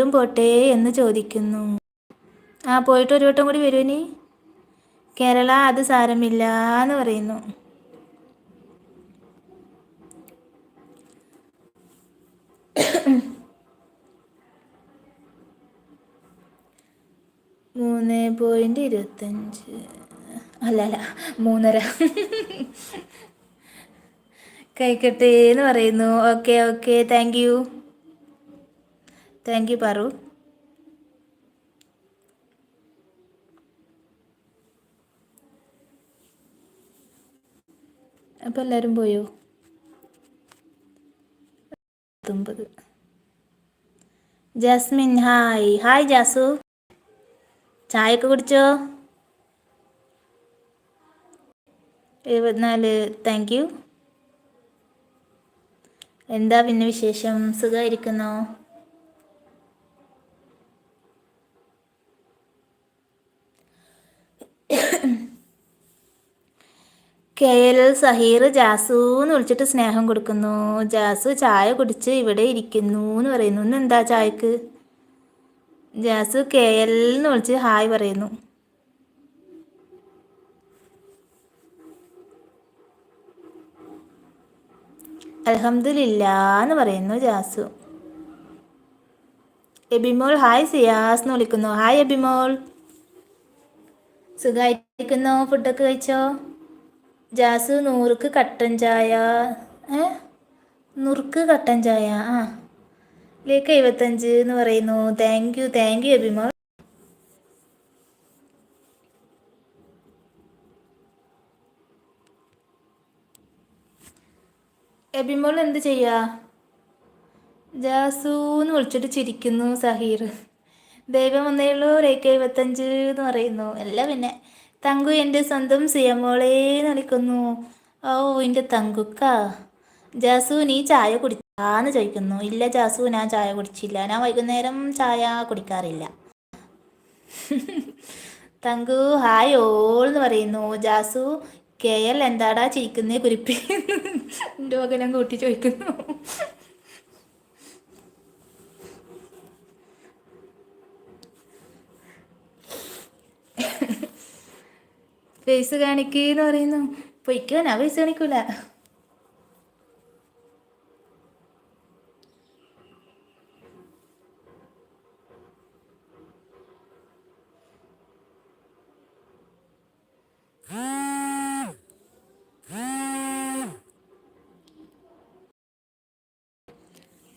വീണ്ടും പോട്ടെ എന്ന് ചോദിക്കുന്നു. ആ പോയിട്ട് ഒരു വട്ടം കൂടി വരുവിനി കേരള അത് സാരമില്ല എന്ന് പറയുന്നു. മൂന്ന് പോയിന്റ് ഇരുപത്തഞ്ച്. അല്ലല്ല അല്ല മൂന്നര. കഴിക്കട്ടെ എന്ന് പറയുന്നു. Okay okay. Thank you. Thank you പറു അപ്പം എല്ലാവരും പോയോ? പത്തൊമ്പത്. Jasmine hi. ഹായ് ജാസു. ചായയൊക്കെ കുടിച്ചോ? എഴുപത്തിനാല് താങ്ക് യു എന്താ പിന്നെ വിശേഷം? സുഖമായിരിക്കുന്നോ? കെ എൽ സഹീർ ജാസു എന്ന് വിളിച്ചിട്ട് സ്നേഹം കൊടുക്കുന്നു. ജാസു ചായ കുടിച്ച് ഇവിടെ ഇരിക്കുന്നു എന്ന് പറയുന്നു. ഇന്ന് എന്താ ചായക്ക്? ജാസു കെ എൽ എന്ന് വിളിച്ച് ഹായ് പറയുന്നു. അലഹമില്ല പറയുന്നു ജാസു. എബിമോൾ ഹായ് സിയാസ് എന്ന് വിളിക്കുന്നു. ഹായ് എബിമോൾ. സുഖമായിരിക്കുന്നോ ഫുഡൊക്കെ കഴിച്ചോ? ജാസു നൂറുക്ക് കട്ടൻ ചായ ഏ? നുറുക്ക് കട്ടൻ ചായ ആ. ലേക്ക് എഴുപത്തഞ്ച് എന്ന് പറയുന്നു. Thank you thank you Abimol Abimol എന്ത് ചെയ്യാ? ജാസൂന്ന് വിളിച്ചിട്ട് ചിരിക്കുന്നു സഹീർ. ദൈവം വന്നേയുള്ളൂ രേഖ എഴുപത്തഞ്ച് എന്ന് പറയുന്നു. എല്ലാം പിന്നെ തങ്കു എന്റെ സ്വന്തം സിയമോളേ എന്ന് ഓ എന്റെ തങ്കുക്ക. ജാസു നീ ചായ കുടിച്ചാന്ന് ചോദിക്കുന്നു. ഇല്ല ജാസു ഞാൻ ചായ കുടിച്ചില്ല. ഞാൻ വൈകുന്നേരം ചായ കുടിക്കാറില്ല. തങ്കു ഹായ് ഓൾ എന്ന് പറയുന്നു. ജാസു കെ എൽ എന്താടാ ചിരിക്കുന്നേ കുരിപ്പി എന്റെ മകനം കൂട്ടി ചോദിക്കുന്നു. ഫേസ് കാണിക്കേന്ന് പറയുന്നു. പൊയ്ക്കോ ഞാൻ കാണിക്കൂല.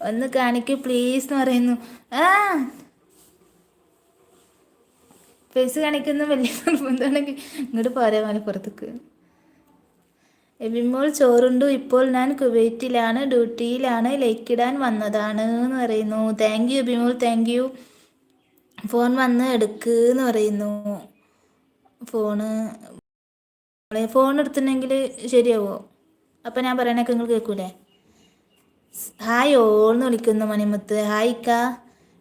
ഒന്ന് കാണിക്കൂ പ്ലീസ് എന്ന് പറയുന്നു. ആ ഫേസ് കാണിക്കുന്ന വലിയ നിർബന്ധമാണെങ്കിൽ ഇങ്ങോട്ട് പോരാ മലപ്പുറത്തേക്ക് എബിമോൾ ചോറുണ്ടു ഇപ്പോൾ ഞാൻ കുവൈറ്റിലാണ് ഡ്യൂട്ടിയിലാണ് ലൈക്കിടാൻ വന്നതാണ് എന്ന് പറയുന്നു. Thank you Abimol thank you phone വന്ന് എടുക്ക് എന്ന് പറയുന്നു ഫോണ് ഫോൺ എടുത്തിട്ടുണ്ടെങ്കിൽ ശരിയാവോ? അപ്പം ഞാൻ പറയണൊക്കെ നിങ്ങൾ കേൾക്കൂലേ? ഹായ് ഓൾന്ന് വിളിക്കുന്നു മണിമുത്ത്. ഹായ് ഇക്ക.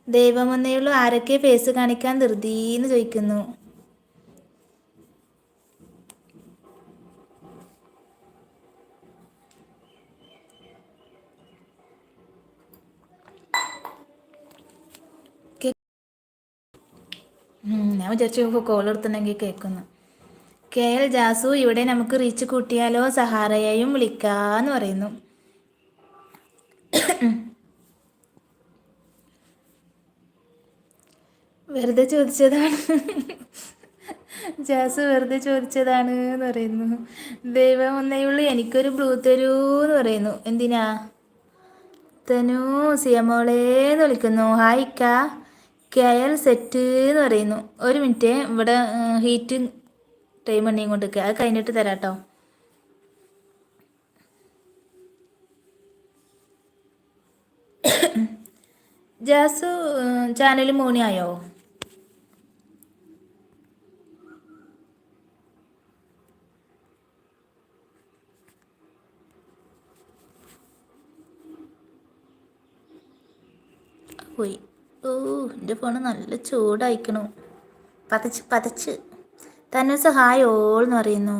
ദൈവം വന്നേയുള്ളൂ ആരൊക്കെ ഫേസ് കാണിക്കാൻ ധൃതീന്ന് ചോദിക്കുന്നു. ഞാൻ വിചാരിച്ചു കോൾ എടുത്തുണ്ടെങ്കിൽ കേൾക്കുന്നു. കെ എൽ ജാസു ഇവിടെ നമുക്ക് റീച്ച് കൂട്ടിയാലോ? സഹാറയെയും വിളിക്കാന്ന് പറയുന്നു. വെറുതെ ചോദിച്ചതാണ്. ജാസ് വെറുതെ ചോദിച്ചതാണ് എന്ന് പറയുന്നു. ദൈവം ഒന്നേ ഉള്ളൂ എനിക്കൊരു ബ്ലൂ തരൂ എന്ന് പറയുന്നു. എന്തിനാ? തനു സിയമോളേന്ന് വിളിക്കുന്നു. ഹായ് ക കെ എൽ സെറ്റ് എന്ന് പറയുന്നു. ഒരു മിനിറ്റ് ഇവിടെ ഹീറ്റ് ടൈം എണ്ണിയും കൊണ്ട് അത് കഴിഞ്ഞിട്ട് തരാം കേട്ടോ ജാസു ചാനൽ മോണിയായോ? പോയി. ഓ എന്റെ ഫോണ് നല്ല ചൂടായിക്കണു. പതച്ച് പതച്ച്. തന്നെ ഹായ് ഓൾ എന്ന് പറയുന്നു.